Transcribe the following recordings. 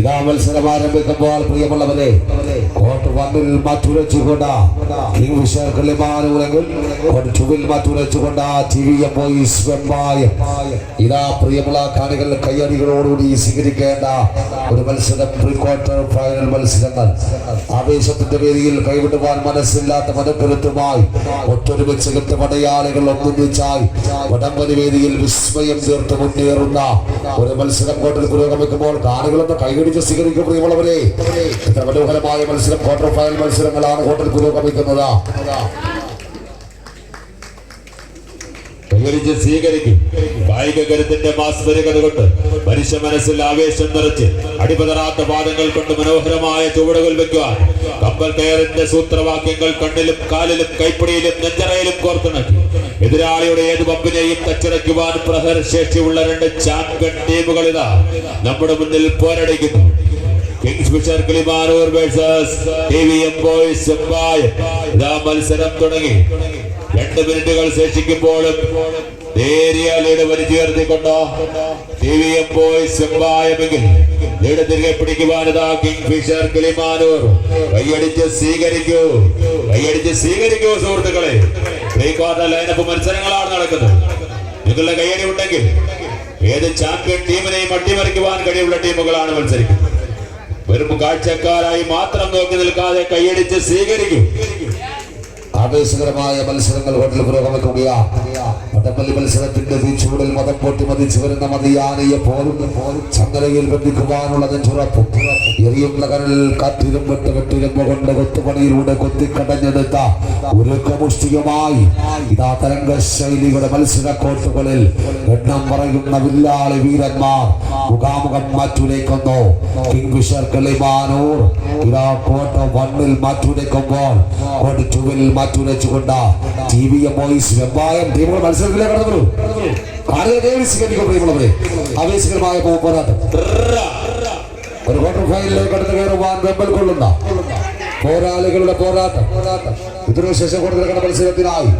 ഇതാ മത്സരം ആരംഭിക്കുമ്പോൾ പ്രിയമുള്ളവരെ കോട്ട് വണ്ണിൽ മറ്റുരച്ചുകൊണ്ട് കിങ്ഫിഷർ കിളിമാനൂരെങ്കിൽ കോട്ട് ചുവിൽ മറ്റുരച്ചുകൊണ്ട് ടി വി എം ബോയ്സ് വെമ്പായ. ഇതാ പ്രിയമുള്ള കാണികൾ കയ്യടികളോടുകൂടി സ്വീകരിക്കേണ്ട ഒരു മത്സരം പ്രീ ക്വാർട്ടർ ഫൈനൽ മത്സരങ്ങൾ. ആവേശത്തിന്റെ വേദിയിൽ കൈവിടുവാൻ മനസ്സില്ലാത്ത മനക്കരുത്തുമായി ഒത്തൊരുമിച്ച് കിട്ടും പടയാളികൾ ഒന്നിച്ചായി. വടംവലി വേദിയിൽ വിസ്മയം തീർത്ത് മുന്നേറുന്ന ഒരു മത്സരം കോട്ടിൽ പുരോഗമിക്കുമ്പോൾ കാണികളൊന്ന് കൈകടിച്ച് സ്വീകരിക്കും പ്രിയമുള്ളവരെ. ഇത്ര മനോഹരമായ മത്സരം ക്വാർട്ടർ ഫൈനൽ മത്സരങ്ങളാണ് കോട്ടിൽ പുരോഗമിക്കുന്നത്. കൈവരിച്ച് സ്വീകരിക്കും. കായിക കരുത്തിന്റെ മാസ്മരികത കൊണ്ട് മനുഷ്യ മനസ്സിൽ ആവേശം നിറച്ച് അടിപതറാത്ത പാദങ്ങൾ കൊണ്ട് മനോഹരമായ ചുവടുകൾ വെക്കുവാൻ കപ്പൽ കയറിന്റെ സൂത്രവാക്യങ്ങൾ കണ്ണിലും കാലിലും കൈപ്പിടിയിലും നെഞ്ചറയിലും കോർത്തിണക്കി. എതിരാളിയുടെ ഏത് പമ്പിനെയും തച്ചിറയ്ക്കുവാൻ പ്രഹര ശേഷിയുള്ള രണ്ട് ചാമ്പ്യൻ ടീമുകൾ ഇതാ നമ്മുടെ മുന്നിൽ പോരടിക്കുന്നു. Kingfisher Kilimanoor versus T V M boys ഇതാ മത്സരം തുടങ്ങി. രണ്ട് മിനിറ്റുകൾ ശേഷിക്കുമ്പോഴും ലീഡ് വലിച്ചുയർത്തിക്കൊണ്ട് ടി വി എം പോയി എംപായമെങ്കിൽ ലീഡ് തിരികെ പിടിക്കുവാനിതാ കിങ് ഫിഷർ കിളിമാനൂർ. കൈയടിച്ച് സ്വീകരിക്കൂ. കൈയടിച്ച് സ്വീകരിക്കൂ സുഹൃത്തുക്കളെ. പ്രീ ക്വാർട്ടർ ലൈനപ്പ് മത്സരങ്ങളാണ് നടക്കുന്നത്. നിങ്ങളുടെ കൈയടി ഉണ്ടെങ്കിൽ ഏത് ചാമ്പ്യൻ ടീമിനെയും അട്ടിമറിക്കുവാൻ കഴിവുള്ള ടീമുകളാണ് മത്സരിക്കുന്നത്. വെറും കാഴ്ചക്കാരായി മാത്രം നോക്കി നിൽക്കാതെ കൈയടിച്ച് സ്വീകരിക്കും. ആവേശകരമായ മത്സരങ്ങൾ കോട്ടിൽ പുരോഗമിക്കുകയാണ് വടംവലി മത്സരത്തിന്റെ ചൂടിൽ മതം പൊട്ടി മതിച്ചു വരുന്ന മതിയാനയെ പോലും ചങ്ങലയിൽ ബന്ധിക്കുവാനുള്ള നെഞ്ചുറപ്പും എറിയുന്ന കരലിൽ കാറ്റിലും വെട്ട് വെട്ടിരുമ്പ കൊണ്ട് കൊത്തുപണിയിലൂടെ കൊത്തിക്കടഞ്ഞെടുത്ത ഒരു കമുഷ്ടികമായി ഇതാ തരംഗ ശൈലിയുടെ മത്സര കോട്ടുകളിൽ എണ്ണം പറയുന്ന വില്ലാളി വീരന്മാർ മുഖാമുഖം മാറ്റുരയ്ക്കുന്നു കിങ്ഫിഷർ കിളിമാനൂർ ഇതാ കോട്ട വണ്ണിൽ മാറ്റുരയ്ക്കുമ്പോൾ കോട്ട് ചുവിൽ മാറ്റുരച്ചുകൊണ്ട് T V M boys Vembayam ടീമുകൾ മത്സരത്തിലേക്ക് കടന്നു ആവേശകരമായ പോരാട്ടം ഒരു പോരാളികളുടെ പോരാട്ടം. ഇതിനുശേഷം മത്സരത്തിനായി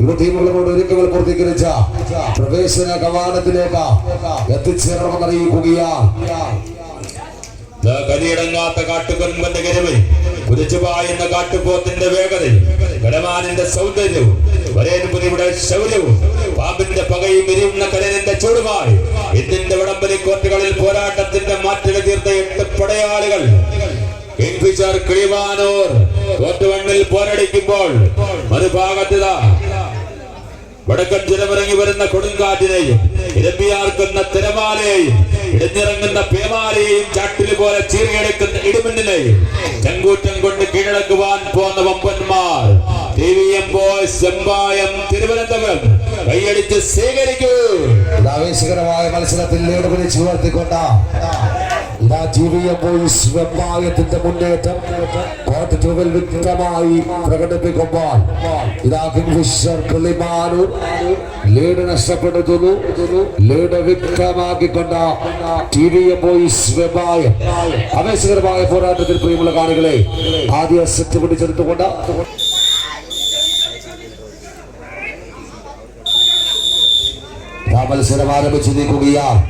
ഇവ ടീമുകളോട് ഒരുക്കങ്ങൾ പ്രവേശന കവാടത്തിലേക്ക് എത്തിച്ചേരണമെന്ന് അറിയിക്കുകയാണ് ദാ കലിയിടങ്ങാത്ത കാട്ടുകൊൻപന്റെ കരുവയും കുതിച്ചുപായുന്ന കാട്ടുപോത്തിന്റെ വേഗതയും ഗടമാനിന്റെ സൗന്ദര്യവും വരേൻപുരിയുടെ ശൗര്യവും പാമ്പിന്റെ പകയും എരിയുന്ന കരലിന്റെ ചൂടുമായി ഇതിന്റെ വടംവലി കോർട്ടുകളിൽ പോരാട്ടത്തിന്റെ മാറ്റിട തീർത്ത എട്ട് പടയാളികൾ. കിങ്ഫിഷർ കിളിമാനൂർ കോട്ടുവണ്ണിൽ പോരടിക്കുമ്പോൾ മറുഭാഗത്തിതാ വടക്കൻ ജലമിറങ്ങി വരുന്ന കൊടുങ്കാറ്റിനെയും ഇരമ്പിയാർക്കുന്ന തിരമാലയെയും ഇടഞ്ഞിറങ്ങുന്ന പേമാലയെയും ചാട്ടിൽ പോലെ ചീറിയെടുക്കുന്ന ഇടിമിന്നലെയും ചെങ്കൂറ്റം കൊണ്ട് കീഴടക്കുവാൻ പോന്ന വമ്പന്മാർ. കൈയടിച്ച് സ്വീകരിക്കൂ ആവേശകരമായ മത്സരത്തിൽ വിളിച്ചു ഉയർത്തിക്കൊണ്ട വെമ്പായത്തിന്റെ മുന്നേറ്റം. കോട്ട് ട്യൂബിൽ വ്യക്തമായി പ്രകടിപ്പിക്കുമ്പോൾ ഇതാ കിങ്ഫിഷർ കിളിമാനൂർ ലീഡ് നഷ്ടപ്പെടുത്തുന്നു. Lead വ്യക്തമാക്കിക്കൊണ്ട T V A boys Vembayam ആവേശകരമായ പോരാട്ടത്തിൽ പ്രിയമുള്ള കാണികളെ ആദ്യ സെറ്റ് പിടിച്ചെടുത്തുകൊണ്ട് മത്സരം ആരംഭിച്ചു നീക്കുകയാണ്.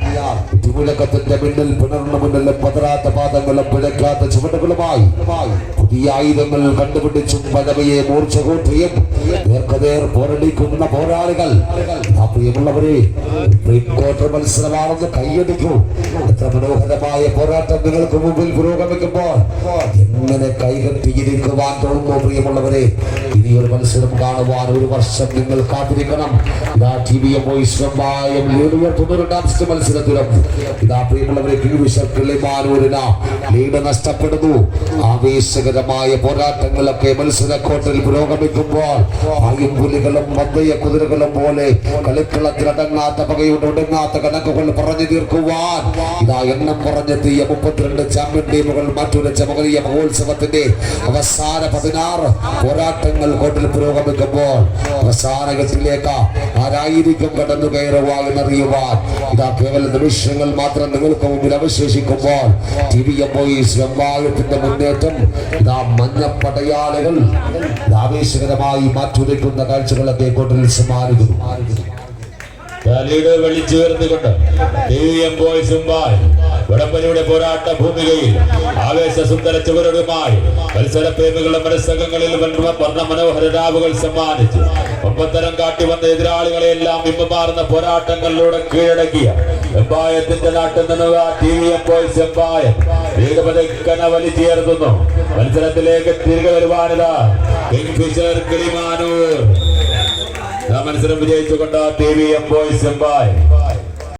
തിമുലക്കത്തിന്റെ മിന്നൽ പിണർന്ന മുന്നിലെ പതരാത്ത പാദങ്ങളും പിഴക്കാത്ത ചുവടുകളുമായി പുതിയ ആയുധങ്ങൾ കണ്ടുപിടിച്ചും പദവിയെ മൂർച്ച കൂട്ടിയും നേർക്കതേർ പോരടിക്കുന്ന പോരാളികൾ. പ്രിയമുള്ളവരെ പ്രീ ക്വാർട്ടർ മത്സരമാണെന്ന് കൈയടിക്കൂ. എത്ര മനോഹരമായ പോരാട്ടം നിങ്ങൾക്ക് മുമ്പിൽ പുരോഗമിക്കുമ്പോൾ എങ്ങനെ കൈകെട്ടിയിരിക്കുവാൻ തോന്നുന്നു പ്രിയമുള്ളവരെ? ഇനി ഒരു മത്സരം കാണുവാൻ ഒരു വർഷം നിങ്ങൾ കാത്തിരിക്കണം. ടി വി എം ഉയർത്തുന്ന രണ്ടാമത്തെ മത്സരത്തിലും ഇതാ പ്രിയമുള്ളവരെ കിഴിവിശർ കിളിമാനൂരിന് ലീഡ് നഷ്ടപ്പെടുന്നു. ആവേശകരമായ പോരാട്ടങ്ങളൊക്കെ മത്സരക്കോട്ടിൽ പുരോഗമിക്കുമ്പോൾ പായുംപുലികളും മന്ദയ കുതിരകളും പോലെ കളിക്കളത്തിലടങ്ങാത്ത പകയുടെ ഒടുങ്ങാത്ത കണക്കുകൾ പറഞ്ഞു തീർക്കുവാൻ ഇതാ എണ്ണം പറഞ്ഞെത്തിയ മുപ്പത്തിരണ്ട് ചാമ്പ്യൻ ടീമുകൾ മറ്റൊരു മകരീയ മഹോത്സവത്തിന്റെ അവസാന പതിനാറ് പോരാട്ടങ്ങൾ കോട്ടിൽ പുരോഗമിക്കുമ്പോൾ അവസാന ആരായിരിക്കും കടന്നു കയറുവാൻ അറിയുവാൻ ഇതാ കേവല നിമിഷങ്ങൾ മാത്രം നിങ്ങൾക്ക് മുമ്പിൽ അവശേഷിക്കുമ്പോൾ ടി എം മുന്നേറ്റം ഇതാ മഞ്ഞപ്പടയാളികൾ ആവേശകരമായി മാറ്റുരയ്ക്കുന്ന കാഴ്ചകളൊക്കെ കോട്ടിൽ സമ്മാനിക്കുന്നു തലയുടെ വെളിച്ചുയർന്നുകൊണ്ട് ടി വി എം ബോയ്സും ബായ് വടംവലിയുടെ പോരാട്ട ഭൂമികയിൽ ആവേശ സുന്ദര ചുവരടുമായി മത്സര പ്രേമികളുടെ മനസ്സംഗങ്ങളിൽ വർണ മനോഹര രാവുകൾ സമ്മാനിച്ച് ഒപ്പത്തരം കാട്ടി വന്ന എതിരാളികളെ എല്ലാം ഇമ്പമാർന്ന പോരാട്ടങ്ങളിലൂടെ കീഴടക്കിയ എമ്പായത്തിന്റെ നാട്ടിൽ നിന്നുള്ള T V M boys Vembayam വീടുപതക്കന വലിച്ചേർത്തുന്നു മത്സരത്തിലേക്ക് തിരികെ വരുവാനിതാ മത്സരം വിജയിച്ചുകൊണ്ട് T V M boys Vembayam